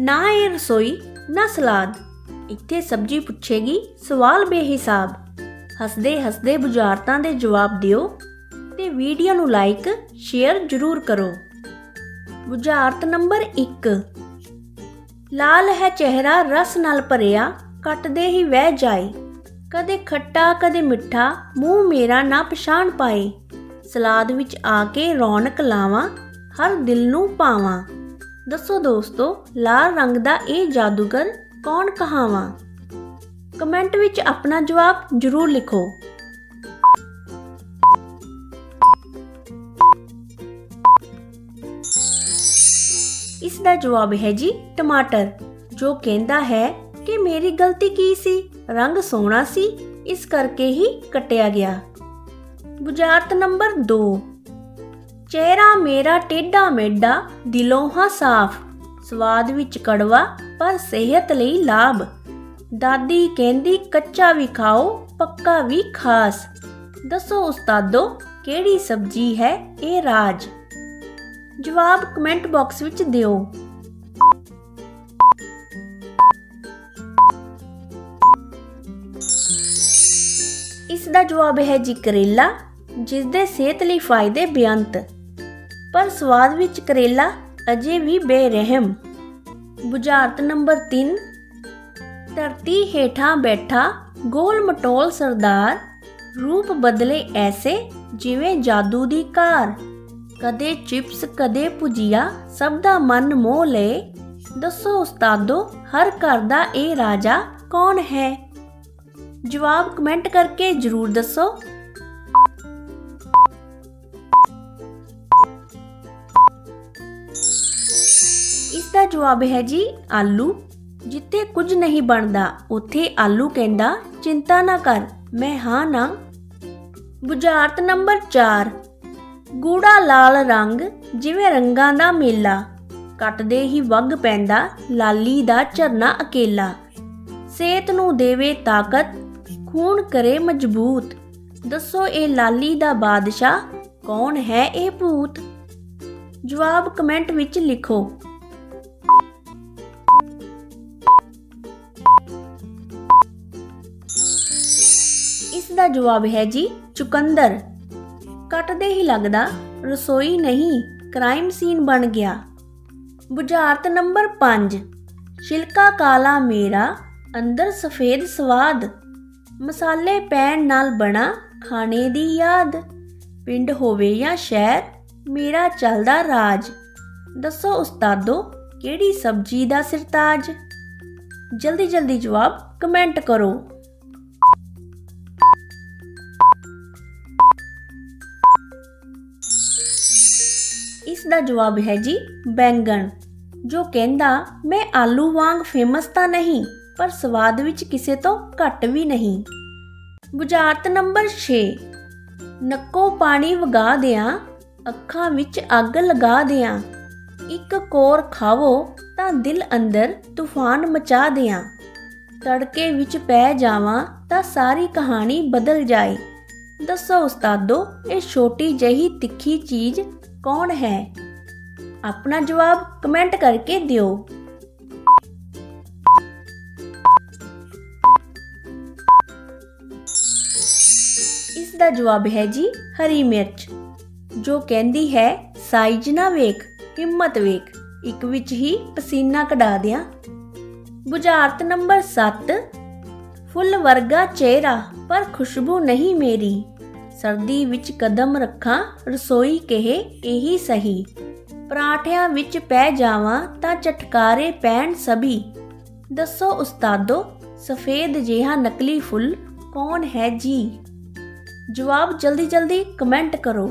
ਨਾ ਇਹ ਰਸੋਈ, ਨਾ ਸਲਾਦ। ਇੱਥੇ ਸਬਜੀ ਪੁੱਛੇਗੀ, ਸਵਾਲ ਬੇਹਿਸਾਬ। ਹੱਸਦੇ ਹੱਸਦੇ ਬੁਝਾਰਤਾਂ ਦੇ ਜਵਾਬ ਦਿਓ ਤੇ ਵੀਡੀਓ ਨੂੰ ਲਾਈਕ ਸ਼ੇਅਰ ਜ਼ਰੂਰ ਕਰੋ। ਬੁਝਾਰਤ ਨੰਬਰ 1 ਲਾਲ ਹੈ ਚਿਹਰਾ ਰਸ ਨਾਲ ਭਰਿਆ, ਕੱਟਦੇ ਹੀ ਵਹਿ ਜਾਏ। ਕਦੇ ਖੱਟਾ, ਕਦੇ ਮਿੱਠਾ, ਮੂੰਹ ਮੇਰਾ ਨਾ ਪਛਾਣ ਪਾਏ। ਸਲਾਦ ਵਿੱਚ ਆ ਕੇ ਰੌਣਕ ਲਾਵਾਂ, ਹਰ ਦਿਲ ਨੂੰ ਪਾਵਾਂ। ਦੱਸੋ ਦੋਸਤੋ, ਲਾਲ ਰੰਗ ਦਾ ਇਹ ਜਾਦੂਗਰ ਕੌਣ ਕਹਾਵਾਂ? ਕਮੈਂਟ ਵਿੱਚ ਆਪਣਾ ਜਵਾਬ ਜ਼ਰੂਰ ਲਿਖੋ। ਇਸ ਦਾ ਜਵਾਬ ਹੈ ਜੀ, ਟਮਾਟਰ, ਜੋ ਕਹਿੰਦਾ ਹੈ ਕਿ ਮੇਰੀ ਗਲਤੀ ਕੀ ਸੀ? ਰੰਗ ਸੋਹਣਾ ਸੀ, ਇਸ ਕਰਕੇ ਹੀ ਕੱਟਿਆ ਗਿਆ। ਬੁਝਾਰਤ ਨੰਬਰ 2 ਚਿਹਰਾ ਮੇਰਾ ਟੇਢਾ ਮੇਢਾ ਦਿਲੋਂ ਹਾਂ ਸਾਫ਼। ਸਵਾਦ ਵਿੱਚ ਕੜਵਾ, ਪਰ ਸਿਹਤ ਲਈ ਲਾਭ। ਦਾਦੀ ਕਹਿੰਦੀ, ਕੱਚਾ ਵੀ ਖਾਓ, ਪੱਕਾ ਵੀ ਖਾਸ। ਦੱਸੋ ਉਸਤਾਦੋ, ਕਿਹੜੀ ਸਬਜੀ ਹੈ ਇਹ ਰਾਜ? ਜਵਾਬ ਕਮੈਂਟ ਬਾਕਸ ਵਿੱਚ ਦਿਓ। ਇਸ ਦਾ ਜਵਾਬ ਹੈ ਜੀ ਕਰੇਲਾ ਜਿਸ ਦੇ ਸਿਹਤ ਲਈ ਫਾਇਦੇ ਬੇਅੰਤ ਪਰ ਸਵਾਦ ਵਿੱਚ ਕਰੇਲਾ ਅਜੇ ਵੀ ਬੇਰਹਿਮ। ਬੁਝਾਰਤ ਨੰਬਰ 3 ਧਰਤੀ ਹੇਠਾਂ ਬੈਠਾ ਗੋਲ ਮਟੋਲ ਸਰਦਾਰ, ਰੂਪ ਬਦਲੇ ਐਸੇ ਜਿਵੇਂ ਜਾਦੂ ਦੀ ਕਾਰ ਕਦੇ ਚਿਪਸ, ਕਦੇ ਭੁਜੀਆ, ਸਭ ਦਾ ਮਨ ਮੋਹ ਲਏ ਦੱਸੋ ਉਸਤਾਦੋ, ਹਰ ਘਰ ਦਾ ਇਹ ਰਾਜਾ ਕੌਣ ਹੈ? ਜਵਾਬ ਕਮੈਂਟ ਕਰਕੇ ਜਰੂਰ ਦੱਸੋ। ਦਾ ਜਵਾਬ ਹੈ ਜੀ ਆਲੂ। ਜਿੱਥੇ ਕੁਝ ਨਹੀਂ ਬਣਦਾ, ਉੱਥੇ ਆਲੂ ਕਹਿੰਦਾ, ਚਿੰਤਾ ਨਾ ਕਰ, ਮੈਂ ਹਾਂ ਨਾ। ਬੁਝਾਰਤ ਨੰਬਰ 4 ਗੂੜਾ ਲਾਲ ਰੰਗ ਜਿਵੇਂ ਰੰਗਾਂ ਦਾ ਮੇਲਾ। ਕੱਟਦੇ ਹੀ ਵਗ ਪੈਂਦਾ ਲਾਲੀ ਦਾ ਝਰਨਾ ਅਕੇਲਾ। ਸਿਹਤ ਨੂੰ ਦੇਵੇ ਤਾਕਤ, ਖੂਨ ਕਰੇ ਮਜ਼ਬੂਤ। ਦੱਸੋ ਇਹ ਲਾਲੀ ਦਾ ਬਾਦਸ਼ਾਹ ਕੌਣ ਹੈ ਇਹ ਭੂਤ? ਜਵਾਬ ਕਮੈਂਟ ਵਿੱਚ ਲਿਖੋ। ਦਾ ਜਵਾਬ ਹੈ ਜੀ, ਚੁਕੰਦਰ। ਕੱਟਦੇ ਹੀ ਲੱਗਦਾ, ਰਸੋਈ ਨਹੀਂ ਕ੍ਰਾਈਮ ਸੀਨ ਬਣ ਗਿਆ। ਬੁਝਾਰਤ ਨੰਬਰ 5 ਛਿਲਕਾ ਕਾਲਾ ਮੇਰਾ, ਅੰਦਰ ਸਫੇਦ ਸਵਾਦ। ਮਸਾਲੇ ਪੈਣ ਨਾਲ ਬਣਾ ਖਾਣੇ ਦੀ ਯਾਦ। ਪਿੰਡ ਹੋਵੇ ਜਾਂ ਸ਼ਹਿਰ, ਮੇਰਾ ਚੱਲਦਾ ਰਾਜ। ਦੱਸੋ ਉਸਤਾਦੋ, ਕਿਹੜੀ ਸਬਜੀ ਦਾ ਸਿਰਤਾਜ? ਜਲਦੀ ਜਲਦੀ ਜਵਾਬ ਕਮੈਂਟ ਕਰੋ। ਇਸ ਦਾ ਜਵਾਬ ਹੈ ਜੀ ਬੈਂਗਣ, ਜੋ ਕਹਿੰਦਾ, ਮੈਂ ਆਲੂ ਵਾਂਗ ਫੇਮਸ ਤਾਂ ਨਹੀਂ, ਪਰ ਸਵਾਦ ਵਿੱਚ ਕਿਸੇ ਤੋਂ ਘੱਟ ਵੀ ਨਹੀਂ। ਬੁਝਾਰਤ ਨੰਬਰ 6 ਨੱਕੋ ਪਾਣੀ ਵਗਾ ਦਿਆਂ, ਅੱਖਾਂ ਵਿੱਚ ਅੱਗ ਲਗਾ ਦਿਆਂ। ਇੱਕ ਕੋਰ ਖਾਵੋ ਤਾਂ ਦਿਲ ਅੰਦਰ ਤੂਫਾਨ ਮਚਾ ਦਿਆਂ। ਤੜਕੇ ਵਿੱਚ ਪੈ ਜਾਵਾਂ ਤਾਂ ਸਾਰੀ ਕਹਾਣੀ ਬਦਲ ਜਾਏ। ਦੱਸੋ ਉਸਤਾਦੋ, ਇਹ ਛੋਟੀ ਜਹੀ ਤਿੱਖੀ ਚੀਜ਼ ਕੌਣ ਹੈ? ਆਪਣਾ ਜਵਾਬ ਕਮੈਂਟ ਕਰਕੇ ਦਿਓ। ਇਸ ਦਾ ਜਵਾਬ ਹੈ ਜੀ ਹਰੀ ਮਿਰਚ, ਜੋ ਕਹਿੰਦੀ ਹੈ, ਸਾਈਜ਼ ਨਾ ਵੇਖ, ਹਿੰਮਤ ਵੇਖ, ਇੱਕ ਵਿੱਚ ਹੀ ਪਸੀਨਾ ਕਢਾ ਦਿਆਂ। ਬੁਝਾਰਤ ਨੰਬਰ 7 ਫੁੱਲ ਵਰਗਾ ਚਿਹਰਾ, ਪਰ ਖੁਸ਼ਬੂ ਨਹੀਂ ਮੇਰੀ। ਸਰਦੀ ਵਿੱਚ ਕਦਮ ਰੱਖਾਂ, ਰਸੋਈ ਕਹੇ, ਇਹੀ ਸਹੀ। ਪਰਾਠਿਆਂ ਵਿੱਚ ਪੈ ਜਾਵਾਂ ਤਾਂ ਚਟਕਾਰੇ ਪੈਣ ਸਭੀ। ਦੱਸੋ ਉਸਤਾਦੋ, ਸਫੇਦ ਜਿਹਾ ਨਕਲੀ ਫੁੱਲ ਕੌਣ ਹੈ ਜੀ? ਜਵਾਬ ਜਲਦੀ ਜਲਦੀ ਕਮੈਂਟ ਕਰੋ।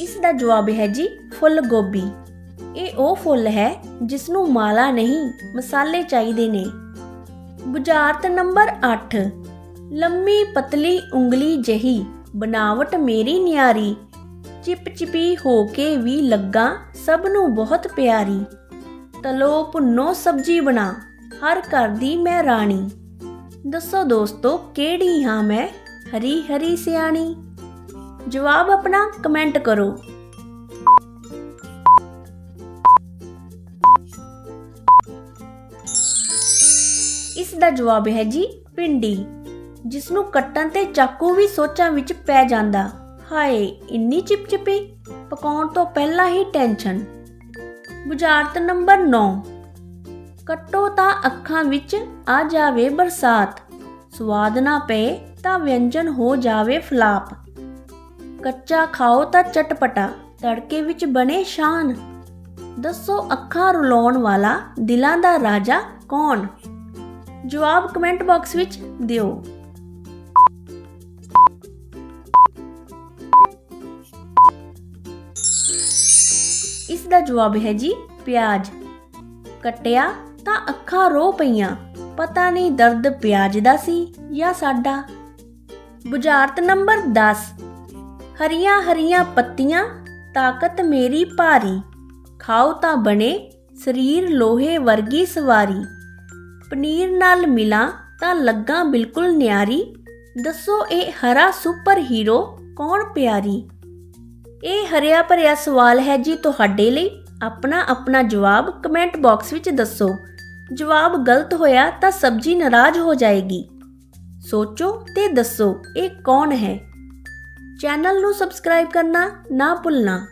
ਇਸ ਦਾ ਜਵਾਬ ਹੈ ਜੀ ਫੁੱਲ ਗੋਭੀ ਇਹ ਉਹ ਫੁੱਲ ਹੈ ਜਿਸ ਨੂੰ ਮਾਲਾ ਨਹੀਂ, ਮਸਾਲੇ ਚਾਹੀਦੇ ਨੇ। ਬੁਝਾਰਤ ਨੰਬਰ 8 ਲੰਮੀ ਪਤਲੀ ਉਂਗਲੀ ਜਹੀ ਬਣਾਵਟ ਮੇਰੀ ਨਿਆਰੀ। ਚਿਪਚਿਪੀ ਹੋ ਕੇ ਵੀ ਲੱਗਾ ਸਭ ਨੂੰ ਬਹੁਤ ਪਿਆਰੀ। ਤਲੋ ਭੁੰਨੋ ਸਬਜੀ ਬਣਾ, ਹਰ ਘਰ ਦੀ ਮੈਂ ਰਾਣੀ। ਦੱਸੋ ਦੋਸਤੋ, ਕਿਹੜੀ ਹਾਂ ਮੈਂ? ਹਰੀ ਹਰੀ ਸਿਆਣੀ। ਜਵਾਬ ਆਪਣਾ ਕਮੈਂਟ ਕਰੋ। ਇਸ ਦਾ ਜਵਾਬ ਹੈ ਜੀ ਪਿੰਡੀ ਜਿਸ ਨੂੰ ਕੱਟਣ ਤੇ ਚਾਕੂ ਵੀ ਸੋਚਾਂ ਵਿੱਚ ਪੈ ਜਾਂਦਾ। ਹਾਏ, ਇੰਨੀ ਚਿਪਚਿਪੀ, ਪਕਾਉਣ ਤੋਂ ਪਹਿਲਾਂ ਹੀ ਟੈਨਸ਼ਨ। ਬੁਝਾਰਤ ਨੰਬਰ 9 ਕੱਟੋ ਤਾਂ ਅੱਖਾਂ ਵਿੱਚ ਆ ਜਾਵੇ ਬਰਸਾਤ, ਸਵਾਦ ਨਾ ਪਏ ਤਾਂ ਵਿਅੰਜਨ ਹੋ ਜਾਵੇ ਫਲਾਪ। ਕੱਚਾ ਖਾਓ ਤਾਂ ਚਟਪਟਾ, ਤੜਕੇ ਵਿੱਚ ਬਣੇ ਸ਼ਾਨ। ਦੱਸੋ ਅੱਖਾਂ ਰੁਲਾਉਣ ਵਾਲਾ ਦਿਲਾਂ ਦਾ ਰਾਜਾ ਕੌਣ? ਜਵਾਬ ਕਮੈਂਟ ਬਾਕਸ ਵਿੱਚ ਦਿਓ। ਇਸ ਦਾ ਜਵਾਬ ਹੈ ਜੀ, ਪਿਆਜ਼। ਕਟਿਆ ਤਾਂ ਅੱਖਾਂ ਰੋ ਪਈਆਂ, ਪਤਾ ਨਹੀਂ ਦਰਦ ਪਿਆਜ਼ ਦਾ ਸੀ ਜਾਂ ਸਾਡਾ। ਬੁਝਾਰਤ ਨੰਬਰ 10 ਹਰੀਆਂ ਹਰੀਆਂ ਪੱਤੀਆਂ, ਤਾਕਤ ਮੇਰੀ ਭਾਰੀ, ਖਾਓ ਤਾਂ ਬਣੇ ਸਰੀਰ ਲੋਹੇ ਵਰਗੀ ਸਵਾਰੀ। ਪਨੀਰ ਨਾਲ ਮਿਲਾਂ ਤਾਂ ਲੱਗਾ ਬਿਲਕੁਲ ਨਿਆਰੀ। ਦੱਸੋ ਇਹ ਹਰਾ ਸੁਪਰ ਹੀਰੋ ਕੌਣ ਪਿਆਰੀ? ਇਹ ਹਰਿਆ ਭਰਿਆ ਸਵਾਲ ਹੈ ਜੀ ਤੁਹਾਡੇ ਲਈ। ਆਪਣਾ ਆਪਣਾ ਜਵਾਬ ਕਮੈਂਟ ਬਾਕਸ ਵਿੱਚ ਦੱਸੋ। ਜਵਾਬ ਗਲਤ ਹੋਇਆ ਤਾਂ ਸਬਜੀ ਨਾਰਾਜ਼ ਹੋ ਜਾਏਗੀ। ਸੋਚੋ ਤੇ ਦੱਸੋ ਇਹ ਕੌਣ ਹੈ। ਚੈਨਲ ਨੂੰ ਸਬਸਕ੍ਰਾਈਬ ਕਰਨਾ ਨਾ ਭੁੱਲਣਾ।